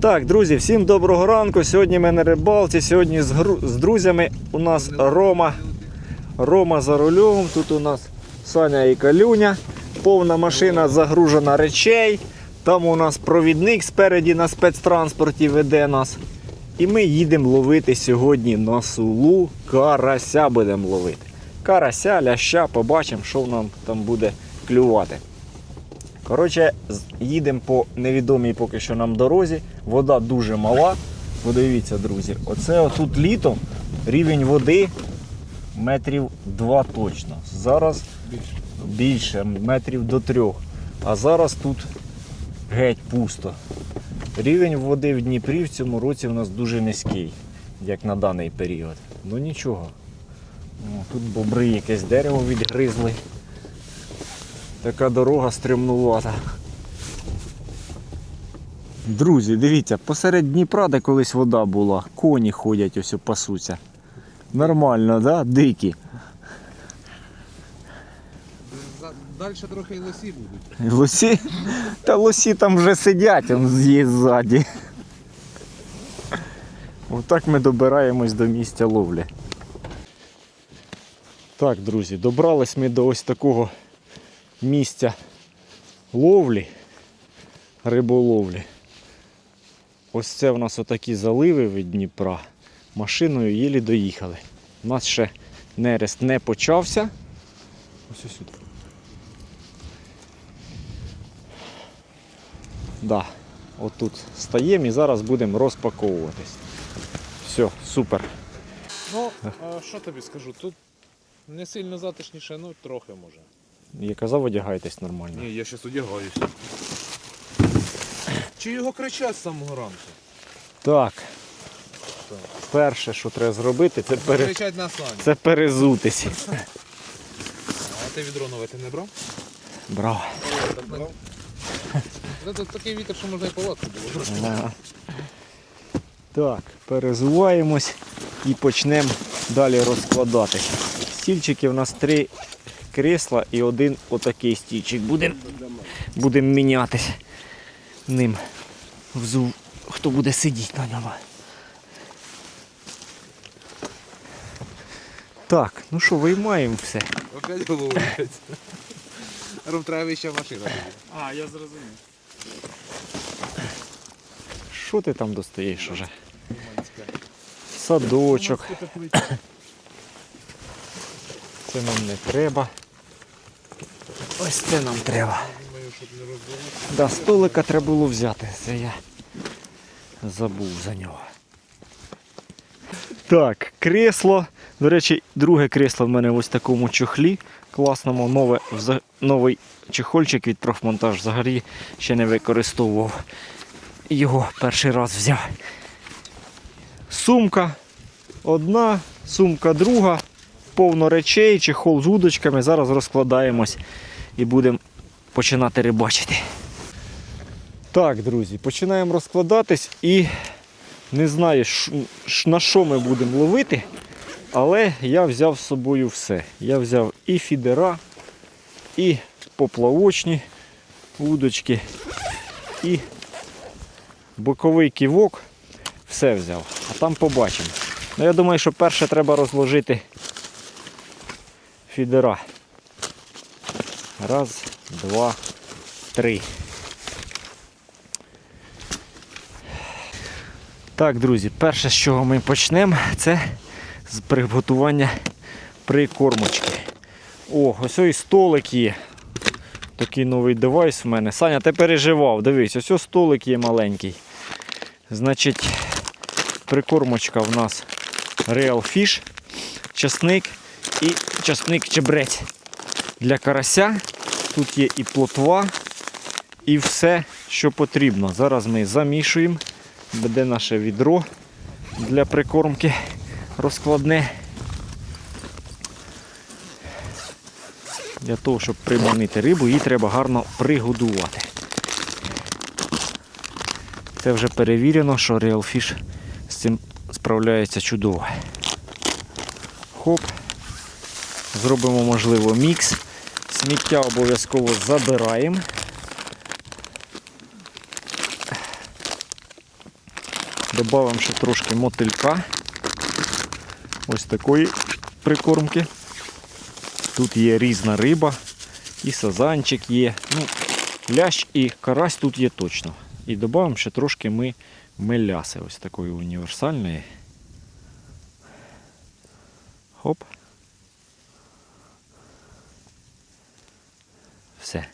Так, друзі, всім доброго ранку. Сьогодні ми на рибалці. Сьогодні з, гру- з друзями у нас Рома. Рома за рулем. Тут у нас Саня і Калюня. Повна машина загружена речей. Там у нас провідник спереді на спецтранспорті веде нас. І ми їдемо ловити сьогодні на сулу. Карася будемо ловити. Карася, ляща, побачимо, що нам там буде клювати. Коротше, їдемо по невідомій поки що нам дорозі. Вода дуже мала. Подивіться, друзі, оце отут літом рівень води метрів 2 точно. Зараз більше, метрів до 3. А зараз тут геть пусто. Рівень води в Дніпрі в цьому році у нас дуже низький, як на даний період. Ну нічого. Тут бобри якесь дерево відгризли. Така дорога стремнувата. Друзі, дивіться, посеред Дніпра, де колись вода була, коні ходять ось пасуться. Нормально, да? Дикі. Далі трохи і лосі будуть. Лосі? Та лосі там вже сидять, он є ззаді. Отак ми добираємось до місця ловлі. Так, друзі, добрались ми до ось такого місця ловлі, риболовлі. Ось це в нас отакі заливи від Дніпра. Машиною єлі доїхали. У нас ще нерест не почався. Ось ось сюди. Да, отут стаємо і зараз будемо розпаковуватись. Все, супер. Ну, а що тобі скажу? Тут не сильно затишніше, ну трохи може. Я казав, одягайтесь нормально. Ні, я зараз одягаюся. Чи його кричать з самого ранку? Так. Так. Перше, що треба зробити, це, пере... Кричать на сані. це перезутись. А ти відро нове ти не брав? Браво. брав. Це тут такий вітер, що можна і палатку було. Ага. Так, перезуваємось і почнемо далі розкладати. Стільчики у нас три крісла і один отакий стільчик. Будемо будем мінятись ним. Взу, хто буде сидіти на ньому. Так, ну що, виймаємо все. Опять голову блядь. Треба вища машина. А, я зрозумів. Що ти там достаєш уже? Садочок. Це нам не треба. Ось це нам треба. Да, столика треба було взяти. Це я забув за нього. Так, кресло. До речі, друге кресло в мене в ось такому чохлі. Класному, нове, новий чехольчик від профмонтаж взагалі ще не використовував. Його перший раз взяв. Сумка одна, сумка друга, повно речей, чехол з удочками. Зараз розкладаємось і будемо починати рибачити. Так, друзі, починаємо розкладатись і не знаю, на що ми будемо ловити, але я взяв з собою все. Я взяв і фідера, і поплавочні удочки, і боковий ківок. Все взяв. А там побачимо. Ну, я думаю, що перше треба розложити фідера. Раз, два, три. Так, друзі, перше, з чого ми почнемо, це з приготування прикормочки. О, ось ось столик є. Такий новий девайс в мене. Саня, ти переживав, дивись, ось ось столик є маленький. Значить, прикормочка в нас Real Fish, часник і часник чебрець для карася. Тут є і плотва, і все, що потрібно. Зараз ми замішуємо. Буде наше відро для прикормки розкладне. Для того, щоб приманити рибу, її треба гарно пригодувати. Це вже перевірено, що Real Fish з цим справляється чудово. Хоп. Зробимо, можливо, мікс. Сміття обов'язково забираємо. Добавимо ще трошки мотилька. Ось такої прикормки. Тут є різна риба, і сазанчик є. Ну, лящ і карась тут є точно. І додамо ще трошки ми меляси ось такої універсальної. Хоп. Все.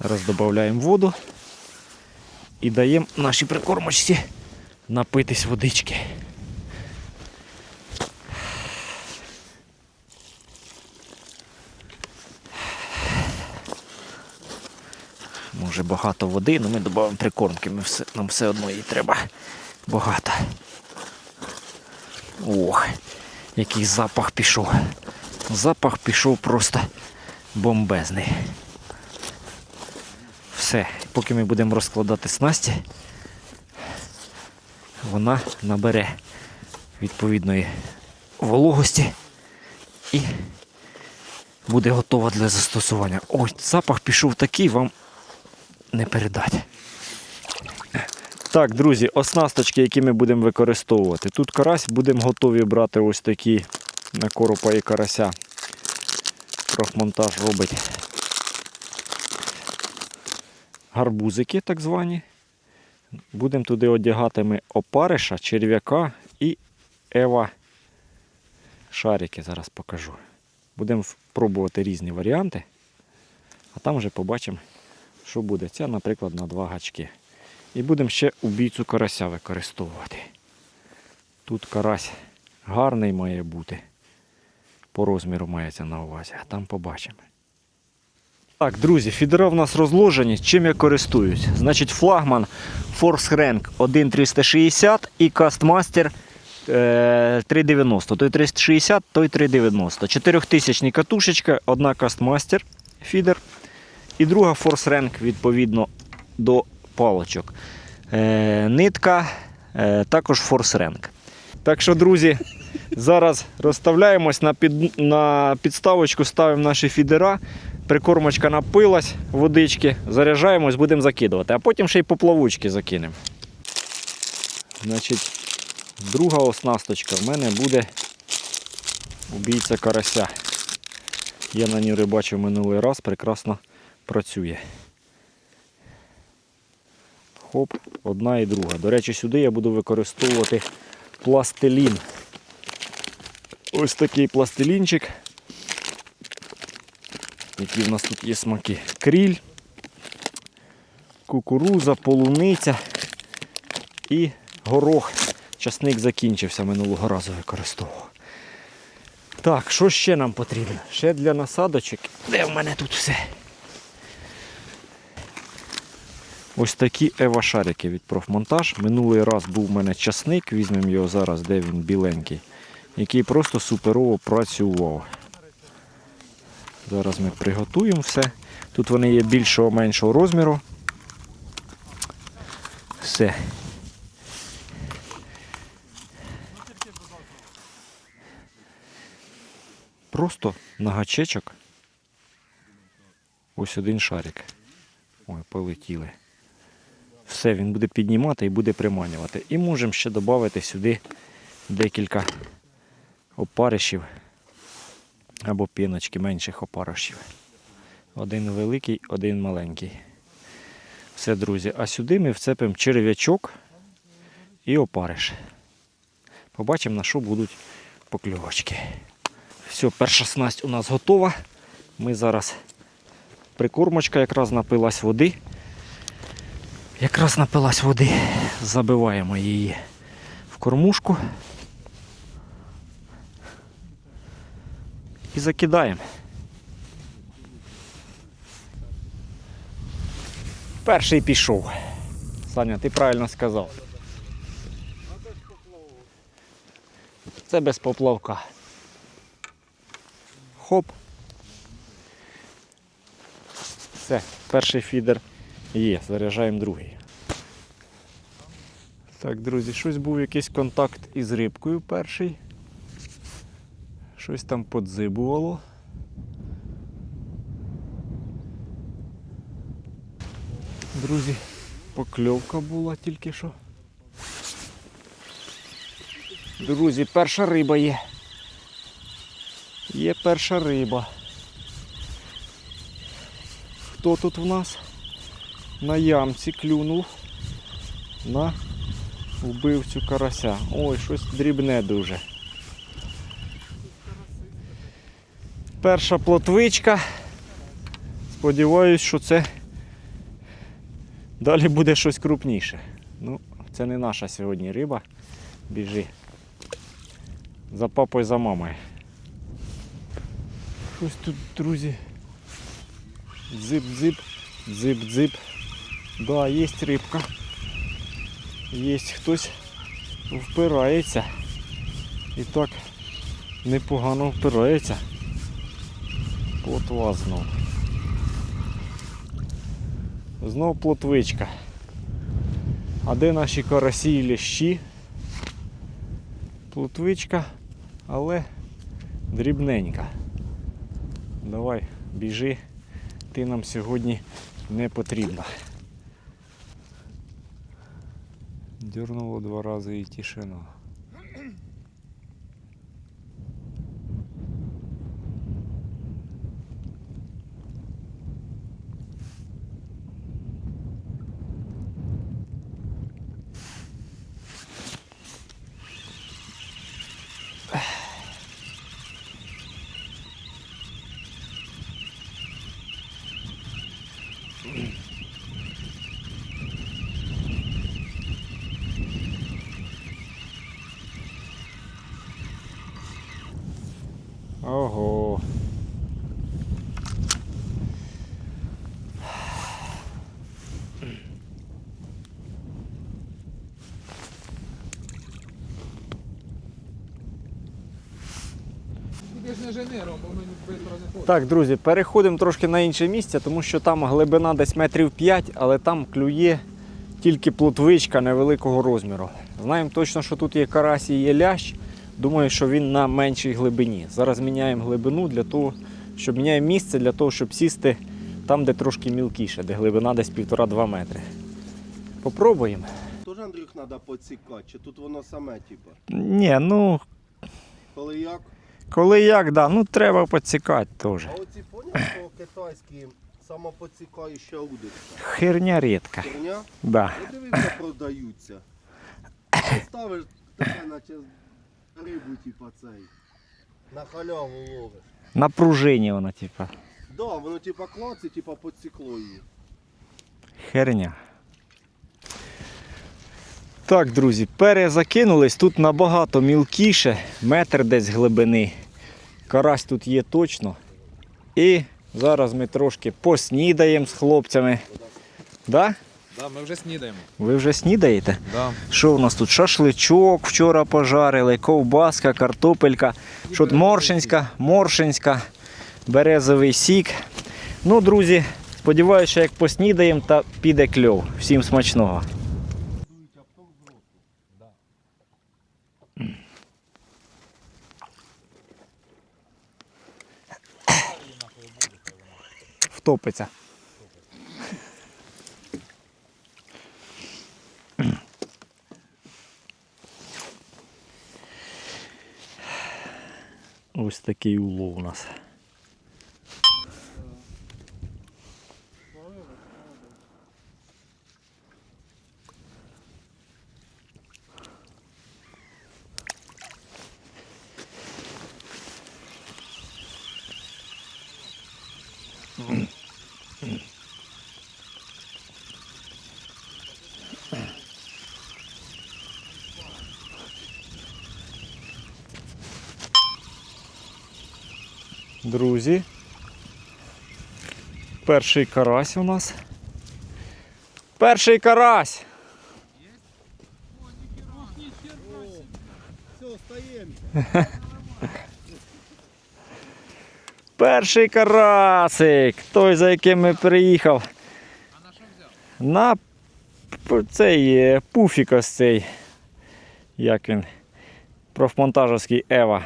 Зараз додаємо воду і даємо нашій прикормочці напитись водички. Може багато води, але ми додаємо прикормки. Ми все, нам все одно її треба багато. Ох, який запах пішов. Запах пішов просто бомбезний. Все, поки ми будемо розкладати снасті, вона набере відповідної вологості і буде готова для застосування. Ой, запах пішов такий, вам не передати. Так, друзі, оснасточки, які ми будемо використовувати. Тут карась будемо готові брати ось такі на коропа і карася. Профмонтаж робить гарбузики, так звані. Будемо туди одягати ми опариша, черв'яка і ева шарики. Зараз покажу. Будемо пробувати різні варіанти, а там вже побачимо, що буде. Ця, наприклад, на два гачки. І будемо ще убійцю карася використовувати. Тут карась гарний має бути. По розміру мається на увазі, а там побачимо. Так, друзі, фідера в нас розложені. Чим я користуюсь? Значить, флагман Force Rank 1.360 і Castmaster е, 390. Той 360, той 390. 4000 катушечка, одна Castmaster фідер і друга Force Rank відповідно до палочок. Е, нитка е, також Force Rank. Так що, друзі, зараз розставляємось на, під, на підставочку, ставимо наші фідера. Прикормочка напилась, водички, заряджаємось, будемо закидувати, а потім ще й поплавучки закинемо. Значить, друга оснасточка в мене буде убійця карася. Я на ній рибачив минулий раз, прекрасно працює. Хоп, одна і друга. До речі, сюди я буду використовувати пластилін. Ось такий пластилінчик. Які в нас тут є смаки. Кріль, кукуруза, полуниця і горох. Часник закінчився, минулого разу використовував. Так, що ще нам потрібно? Ще для насадочок. Де в мене тут все? Ось такі ева-шарики від профмонтаж. Минулий раз був у мене часник, візьмемо його зараз, де він біленький, який просто суперово працював. Зараз ми приготуємо все. Тут вони є більшого меншого розміру. Все. Просто на гачечок. Ось один шарик. Ой, полетіли. Все, він буде піднімати і буде приманювати. І можемо ще додати сюди декілька опаришів або піночки менших опаришів. Один великий, один маленький. Все, друзі. А сюди ми вцепимо черв'ячок і опариш. Побачимо, на що будуть покльовочки. Все, перша снасть у нас готова. Ми зараз прикормочка якраз напилась води. Якраз напилась води. Забиваємо її в кормушку. І закидаємо. Перший пішов. Саня, ти правильно сказав. Це без поплавка. Хоп. Все, перший фідер є, заряджаємо другий. Так, друзі, щось був якийсь контакт із рибкою перший. Щось там подзибувало. Друзі, покльовка була тільки що. Друзі, перша риба є. Є перша риба. Хто тут в нас? На ямці клюнув на вбивцю карася. Ой, щось дрібне дуже. Перша плотвичка. Сподіваюсь, що це далі буде щось крупніше. Ну, це не наша сьогодні риба. Біжи. За папою, за мамою. Щось тут, друзі. Дзип-дзип, дзип-дзип. Да, є рибка. Є хтось впирається. І так непогано впирається. Плотва знов. Знов плотвичка. А де наші карасі і лящі? Плотвичка, але дрібненька. Давай, біжи, ти нам сьогодні не потрібна. Дернуло два рази і тишина. Бо ми швидко не ходимо. Так, друзі, переходимо трошки на інше місце, тому що там глибина десь метрів 5, але там клює тільки плотвичка невеликого розміру. Знаємо точно, що тут є карась і є лящ. Думаю, що він на меншій глибині. Зараз міняємо глибину для того, щоб міняємо місце для того, щоб сісти там, де трошки мілкіше, де глибина десь 1,5-2 метри. Попробуємо. Тоже Андрюх треба поцікати, чи тут воно саме, типу. Ні, ну Коли як? Коли як, да, ну треба поцікати теж. А оці поняв, що китайські самопоцікаюча удочка. Херня рідка. Херня? Да. Я дивився, продаються. Ставиш таке, наче рибу, типу, цей. На халяву ловиш. На пружині вона, типа. Да, воно типа клац типа поцікло її. Херня. Так, друзі, перезакинулись. Тут набагато мілкіше, метр десь глибини. Карась тут є точно. І зараз ми трошки поснідаємо з хлопцями. Да? Да, ми вже снідаємо. Ви вже снідаєте? Да. Що у нас тут? Шашличок вчора пожарили, ковбаска, картопелька, що тут моршинська, моршинська, березовий сік. Ну, друзі, сподіваюся, як поснідаємо, та піде кльов. Всім смачного. Втопиться. Ось такий улов у нас. Друзі. Перший карась у нас. Перший карась! Перший карасик! Той, за яким ми приїхав. А на що взяв? На цей е, пуфік ось цей. Як він? Профмонтажівський Ева.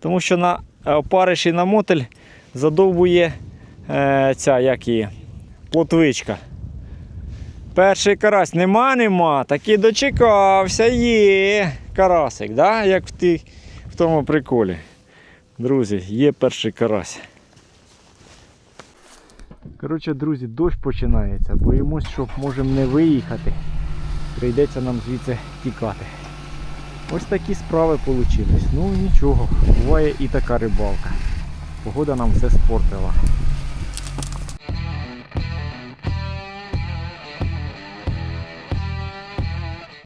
Тому що на е, опариші на мотель задовбує е, ця як її, плотвичка. Перший карась нема, нема. Таки дочекався, є карасик, да? як в, тій, в тому приколі. Друзі, є перший карась. Коротше, друзі, дощ починається. Боїмось, що можемо не виїхати. Прийдеться нам звідси тікати. Ось такі справи вийшли. Ну нічого, буває і така рибалка. Погода нам все спортила.